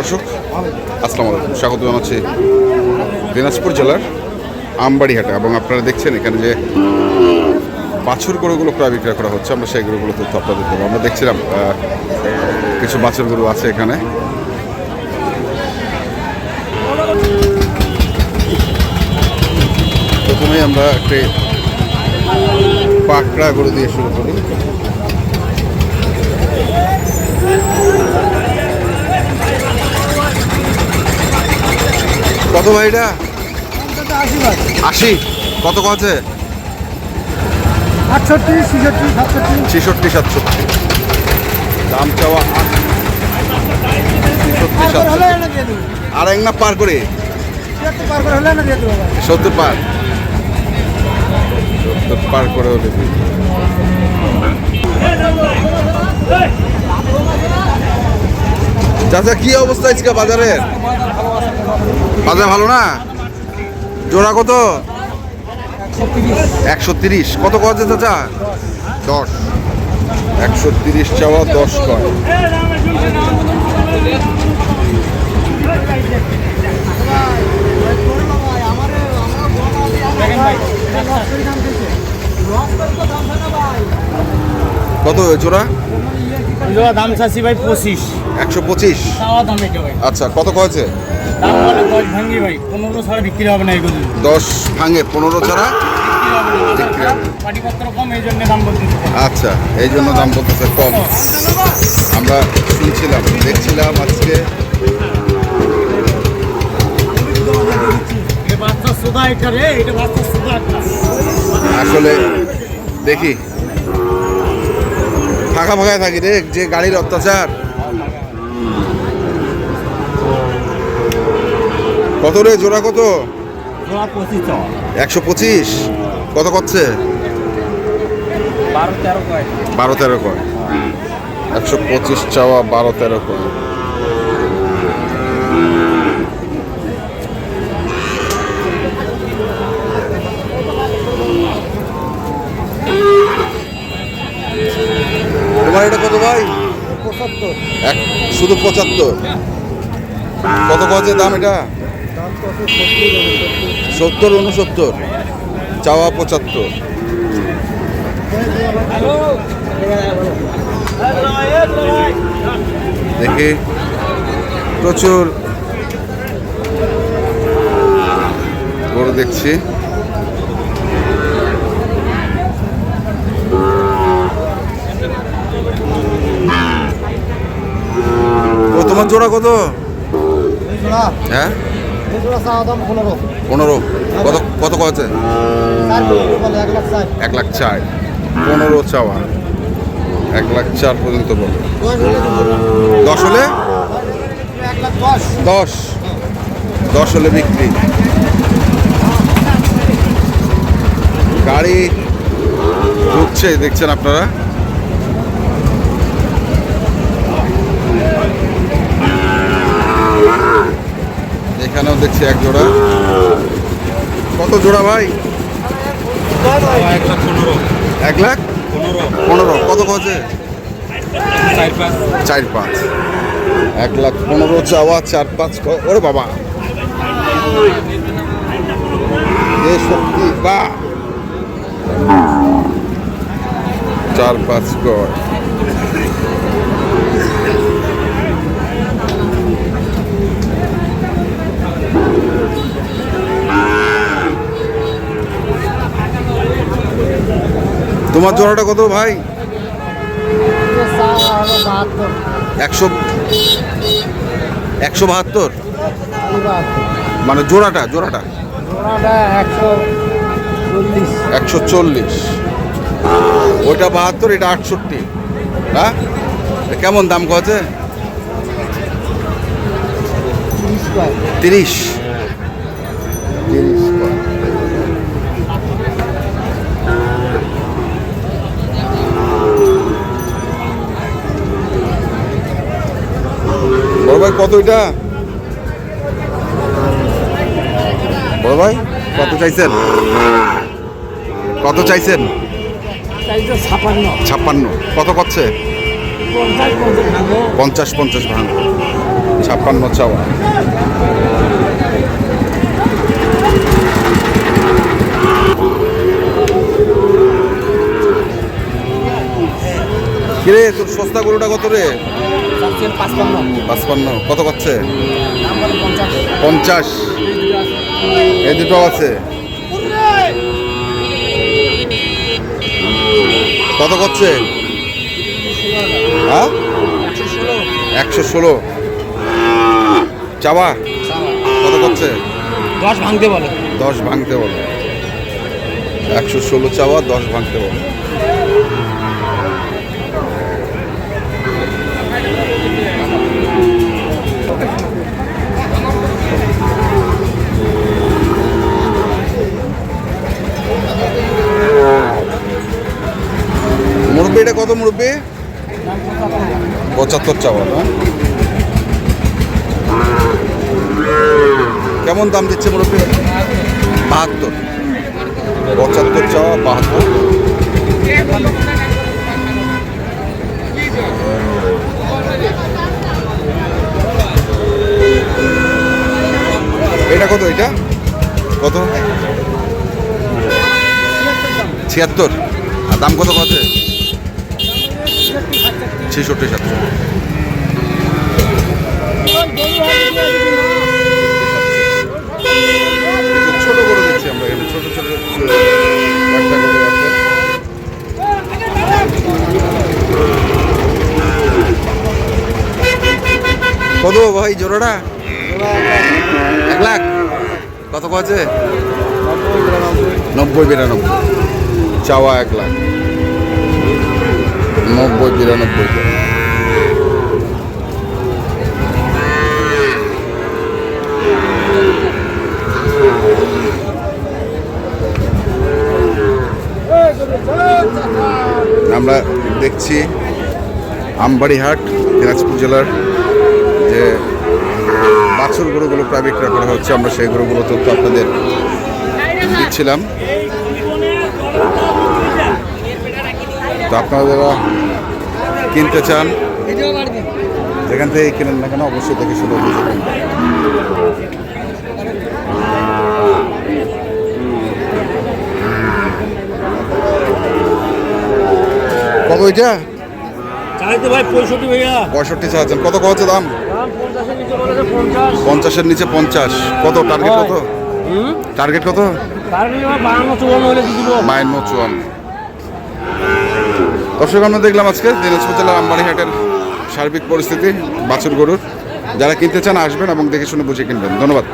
দর্শক, আসসালামু আলাইকুম। স্বাগত জানাচ্ছি দিনাজপুর জেলার আমবাড়িহাটা এবং আপনারা দেখছেন এখানে যে বাছুর গরুগুলো ক্রয় বিক্রয় করা হচ্ছে, আমরা সেই গরুগুলো তথ্য আপনাদের দেবো। আমরা দেখছিলাম কিছু বাছুর গরু আছে এখানে। প্রথমেই আমরা একটি পাকড়া গরু দিয়ে শুরু করি। কত ভাই এটা? আশি কত আছে আটষট্টি ছেষট্টি সাতষট্টি। ছেষট্টি সাতষট্টি। দাম চাওয়া ছেষট্টি সাতষট্টি। আর এক না পার করে? সত্তর পার সত্তর পার। করে হলে। চাচা, কি অবস্থা আজকে বাজারের বাজার ভালো না? জোড়া কত? একশো তিরিশ। কত কছে চাচা? দশ। একশো তিরিশ চাওয়া দশ কয় কত জোড়া জোড়া দাম চাচ্ছি ভাই পঁচিশ। একশো পঁচিশ। আচ্ছা কত কয়েছে? দশ ভাঙে পনেরো ছাড়া আচ্ছা এই জন্য দাম বলতেছে কম। আমরা শুনছিলাম দেখছিলাম আজকে। আসলে দেখি। ফাঁকা ফাঁকায় থাকি রে যে গাড়ির অত্যাচার। কত রে জোড়া কত? একশো পঁচিশ? কত করছে? বারো তেরো কয়। একশো পঁচিশ চাওয়া বারো তেরো কয়। তোমার এটা কত ভাই? পঁচাত্তর। এক শুধু পঁচাত্তর। কত কছে দাম এটা? কত সত্তর সত্তর উনসত্তর চাওয়া পঁচাত্তর। দেখি প্রচুর। গরু দেখছি। ও তোমার জোড়া কত? হ্যাঁ? পনেরো। কত কত কছে এক লাখ চার পনেরো চাওয়া। এক লাখ চার পর্যন্ত বলে। দশ হলে? দশ। দশ হলে বিক্রি। গাড়ি ঢুকছে দেখছেন আপনারা? এখানেও দেখছি এক জোড়া। কত জোড়া ভাই? এক লাখ পনেরো। কত কছে চার পাঁচ। এক লাখ পনেরো চাওয়া, চার পাঁচ ওরে বাবা। সত্যি বা চার পাঁচ গড় তোমার জোড়াটা কত ভাই? একশো একশো বাহাত্তর? মানে জোড়াটা জোড়াটা? একশো চল্লিশ। ওইটা বাহাত্তর, এটা আটষট্টি। হ্যাঁ কেমন দাম কছে তিরিশ। কত এটা? বড় ভাই কত চাইছেন? কত চাইছেন? ছাপ্পান্ন। কত করছে পঞ্চাশ পঞ্চাশ ভাঙো। ছাপ্পান্ন চাওয়া। কিরে তোর সস্তা গরুটা কত রে? চাচ্ছেন পাঁচপান্ন পাঁচপান্ন কত করছে? পঞ্চাশ। এই দুটো আছে। কত করছে? হ্যাঁ? একশো ষোলো একশো ষোলো। চাওয়া? কত করছে? দশ ভাঙতে বলে। দশ ভাঙতে বলে। একশো ষোলো চাওয়া দশ ভাঙতে বলে। পঁচাত্তর চাওয়া না কেমন দাম দিচ্ছে মুরব্বি? বাহাত্তর। পঁচাত্তর চাওয়া, বাহাত্তর। এটা কত এটা? কত? ছিয়াত্তর। আর দাম কত কত? ছেষট্টি সাতশো ছোট করে কত ভাই জোড়াটা এক লাখ। কত আছে নব্বই বিরানব্বই। চাওয়া এক লাখ। নব্বই বিরানব্বই আমরা দেখছি আমবাড়িহাট, দিনাজপুর জেলার যে বাছুর গরুগুলো প্রায় বিক্রয় করা হচ্ছে, আমরা সেই গরুগুলো তথ্য আপনাদের দিচ্ছিলাম। তো আপনারা যারা কিনতে চান, যেখান থেকে কিনেন না কেন, অবশ্যই দেখে শুনে বুঝে ওইটা পঁয়ষট্টি চাচ্ছেন কত কত দাম? পঞ্চাশের নিচে পঞ্চাশ। কত? টার্গেট কত? টার্গেট কত? বাহান্ন চুয়ান্ন দর্শক আমরা দেখলাম আজকে দিনাজপুর জেলার আমবাড়িহাটের সার্বিক পরিস্থিতি বাছুর গরুর। যারা কিনতে চান আসবেন এবং দেখে শুনে বুঝে কিনবেন। ধন্যবাদ।